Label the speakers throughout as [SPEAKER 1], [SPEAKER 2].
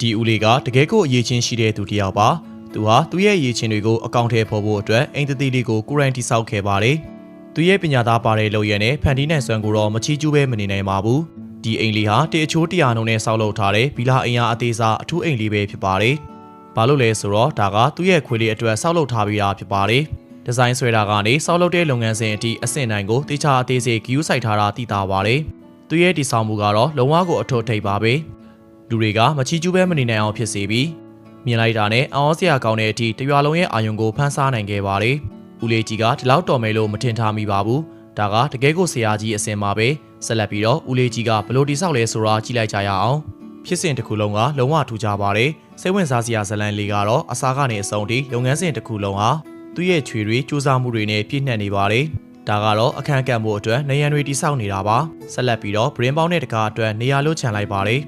[SPEAKER 1] ဒီဦးလေးကတကယ်ကိုအရေးချင်းရှိတဲ့သူတစ်ယောက်ပါသူဟာသူ့ရဲ့အရေးချင်းတွေကိုအကောင့်ထဲပေါ်ဖို့အတွက်အိမ်တတိလေးကိုကိုရိုင်းတိဆောက်ခဲ့ပါတယ်သူရဲ့ပညာသားပါတဲ့လုပ်ရနဲ့ဖန်တီးနိုင်စွမ်းကိုတော့မချီးကျူးပဲမနေနိုင်ပါဘူးဒီအိမ်လေးဟာတေအချိုးတရာနှုံနဲ့ဆောက်လုပ်ထားတဲ့ဘီလာအိမ်ယာအသေးစားအထူးအိမ်လေးပဲဖြစ်ပါတယ်ဘာလို့လဲဆိုတော့ဒါကသူ့ရဲ့ခွေလေးအတွက်ဆောက်လုပ်ထားပြီးတာဖြစ်ပါတယ်ဒီဇိုင်းဆွဲတာကနေဆောက်လုပ်တဲ့လုပ်ငန်းစဉ်အထိအဆင့်တိုင်းကိုတေချာအသေးစိတ်ဂယူးဆိုင်ထားတာသိတာပါတယ်သူရဲ့တည်ဆောင်မှုကတော့လုံးဝကိုအထွတ်ထိပ်ပါပဲ လူတွေကမချီးကျူးပဲမနေနိုင်အောင်ဖြစ်စေပြီးမြင်လိုက်တာနဲ့အော်စရာကောင်းတဲ့အထိတရွာလုံးရဲ့အာယုံကိုဖန်ဆားနိုင်ခဲ့ပါတယ်ဦးလေးကြီးကဒီလောက်တော်မယ်လို့မထင်ထားမိပါဘူးဒါကတကယ်ကိုဆရာကြီးအစင်ပါပဲဆက်လက်ပြီးတော့ဦးလေးကြီးကဘလို့တိဆောက်လဲဆိုတာကြည့်လိုက်ကြရအောင်ဖြစ်စဉ်တစ်ခုလုံးကလုံးဝထူးခြားပါတယ်စိတ်ဝင်စားစရာဇလန်လေးကတော့အစားကနေအဆုံးထိလုပ်ငန်းစဉ်တစ်ခုလုံးဟာသူ့ရဲ့ခြွေတွေစူးစမ်းမှုတွေနဲ့ပြည့်နှက်နေပါတယ်ဒါကတော့အခန်းကဏ္ဍမှုအတွက်နေရန်တွေတိဆောက်နေတာပါဆက်လက်ပြီးတော့ brain ပေါင်းတဲ့တကားအတွက်နေရာလို့ခြံလိုက်ပါတယ်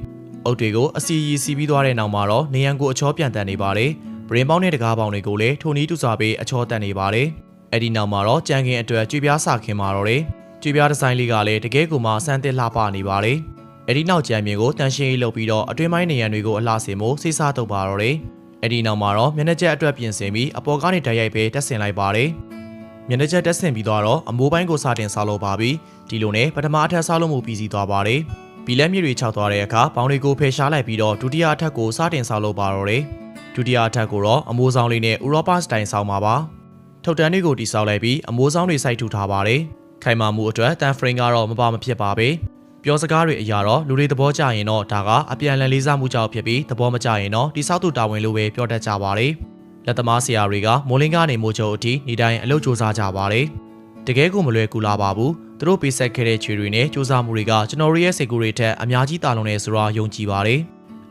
[SPEAKER 1] အုတ်တွေကိုအစီရီစီပြီးသွားတဲ့နောက်မှာတော့နေရန်ကိုအချောပြန်တန်နေပါတယ်။ brain ပေါင်းတဲ့တကားပေါင်းတွေကိုလည်းထိုနည်းတူစွာပေးအချောတန်နေပါတယ်။အဲ့ဒီနောက်မှာတော့ကြံခင်အတွက်ကြွေပြားစာခင်မာတော့တယ်။ကြွေပြားဒီဇိုင်းလေးကလည်းတကယ်ကိုမှစမ်းသစ်လှပနေပါတယ်။အဲ့ဒီနောက်ကြံမြင်ကိုတန်ရှင်းရေးလုပ်ပြီးတော့အတွင်းပိုင်းနေရန်တွေကိုအလှဆင်ဖို့စိတ်စားတုပ်ပါတော့တယ်။အဲ့ဒီနောက်မှာတော့မျက်နှာချက်အတွက်ပြင်ဆင်ပြီးအပေါ်ကနေတိုက်ရိုက်ပဲတက်ဆင်လိုက်ပါတယ်။မျက်နှာချက်တက်ဆင်ပြီးတော့အမိုးပိုင်းကိုစတင်ဆောက်လုပ်ပါပြီ။ဒီလိုနဲ့ပထမအထက်ဆောက်လုပ်မှုပြီးစီးသွားပါတယ်။ ဘီလက်မြစ်တွေခြောက်သွားတဲ့အခါဘောင်းတွေကိုဖယ်ရှားလိုက်ပြီးတော့ဒုတိယအထက်ကိုစတင်ဆောက်လုပ်ပါတော့တယ်။ဒုတိယအထက်ကိုတော့အမိုးဆောင်လေးနဲ့ဥရောပစတိုင်ဆောက်မှာပါ။ထုတ်တန်းတွေကိုတိဆောက်လိုက်ပြီးအမိုးဆောင်တွေစိုက်ထူထားပါတယ်။ခိုင်မာမှုအတွက်တန်ဖရင်ကတော့မပါမဖြစ်ပါပဲ။ပြောစကားတွေအရာတော့လူတွေသဘောကျရင်တော့ဒါကအပြန်လည်လေးစားမှုကြောင့်ဖြစ်ပြီးသဘောမကျရင်တော့တိဆောက်သူတာဝန်လိုပဲပြောတတ်ကြပါတယ်။လက်သမားဆရာတွေကမိုးလင်းကနေမိုးချုပ်အထိနေတိုင်းအလုပ်ကြိုးစားကြပါတယ်။တကယ်ကိုမလွယ်ကူလာပါဘူး သူတို့ပေးဆက်ခဲ့တဲ့ခြေတွေနဲ့စူးစမ်းမှုတွေကကျွန်တော်တို့ရဲ့စိတ်ကူးတွေထက်အများကြီးတာလွန်နေဆိုတော့ယုံကြည်ပါတယ်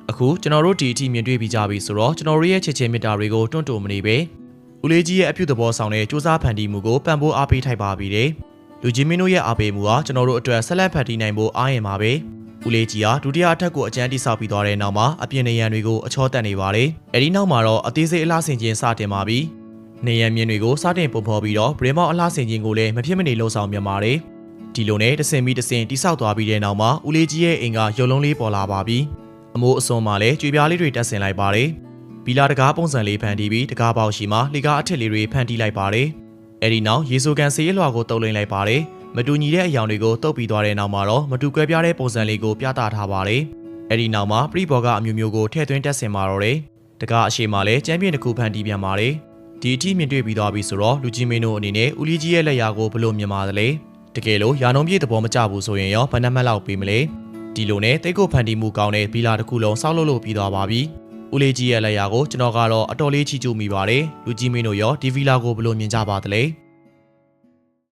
[SPEAKER 1] အခုကျွန်တော်တို့ဒီအထိမြင်တွေ့ပြီးကြပြီဆိုတော့ကျွန်တော်တို့ရဲ့ချစ်ချင်းမေတ္တာတွေကိုတွန့်တိုမနေပဲဦးလေးကြီးရဲ့အပြုသဘောဆောင်တဲ့စူးစမ်းဖန်တီးမှုကိုပံ့ပိုးအားပေးထိုက်ပါပြီလေလူကြီးမင်းတို့ရဲ့အားပေးမှုဟာကျွန်တော်တို့အတွက်ဆက်လက်ဖန်တီးနိုင်ဖို့အားရင်ပါပဲဦးလေးကြီးဟာဒုတိယအထက်ကိုအကျန်းတိဆောက်ပြီးသွားတဲ့နောက်မှာအပြင်နေရန်တွေကိုအချောတက်နေပါတယ်အဲဒီနောက်မှာတော့အသေးစိတ်အလားဆင်ခြင်းစတင်ပါပြီနေရမြင်တွေကိုစတင်ပုံဖော်ပြီးတော့ဘရင်မောက်အလားဆင်ခြင်းကိုလည်းမဖြစ်မနေလှုံ့ဆော်မြန်ပါတယ်။ ဒီလိုနဲ့တဆင်ပြီးတဆင်တိဆောက်သွားပြီးတဲ့နောက်မှာဦးလေးကြီးရဲ့အိမ်ကရုပ်လုံးလေးပေါ်လာပါပြီ။အမိုးအစွန်မှာလည်းကြွေပြားလေးတွေတက်ဆင်လိုက်ပါတယ်။ဘီလာတကားပုံစံလေးဖန်တီးပြီးတကားပေါက်ရှိမှာလှကားအထက်လေးတွေဖန်တီးလိုက်ပါတယ်။အဲဒီနောက်ရေဆိုကန်ဆေးရလွှာကိုတုပ်လိမ့်လိုက်ပါတယ်။မတူညီတဲ့အယောင်တွေကိုတုပ်ပြီးသွားတဲ့နောက်မှာတော့မတူကွဲပြားတဲ့ပုံစံလေးကိုပြသထားပါတယ်။အဲဒီနောက်မှာပရိဘောကအမျိုးမျိုးကိုထည့်သွင်းတက်ဆင်มาတော့တယ်။တကားအရှိမှာလည်းချမ်းပြင်းတစ်ခုဖန်တီးပြန်ပါတယ်။ဒီအထိမြင်တွေ့ပြီးသွားပြီဆိုတော့လူကြီးမင်းတို့အနေနဲ့ဦးလီကြီးရဲ့လက်ရာကိုဘယ်လိုမြင်ပါသလဲ တကယ်လို့ရာနှုံပြည့်သဘောမကျဘူးဆိုရင်ရောဘယ်နှမှတ်လောက်ပေးမလဲဒီလိုနဲ့တိတ်ကိုဖန်တီးမှုကောင်းတဲ့ဘီလာတစ်ခုလုံးစောက်လုပ်လို့ပြီးသွားပါပြီဦးလေးကြီးရဲ့လက်ရာကိုကျွန်တော်ကတော့အတော်လေးချီးကျူးမိပါတယ်လူကြီးမင်းတို့ရောဒီဗီလာကိုဘယ်လိုမြင်ကြပါသလဲ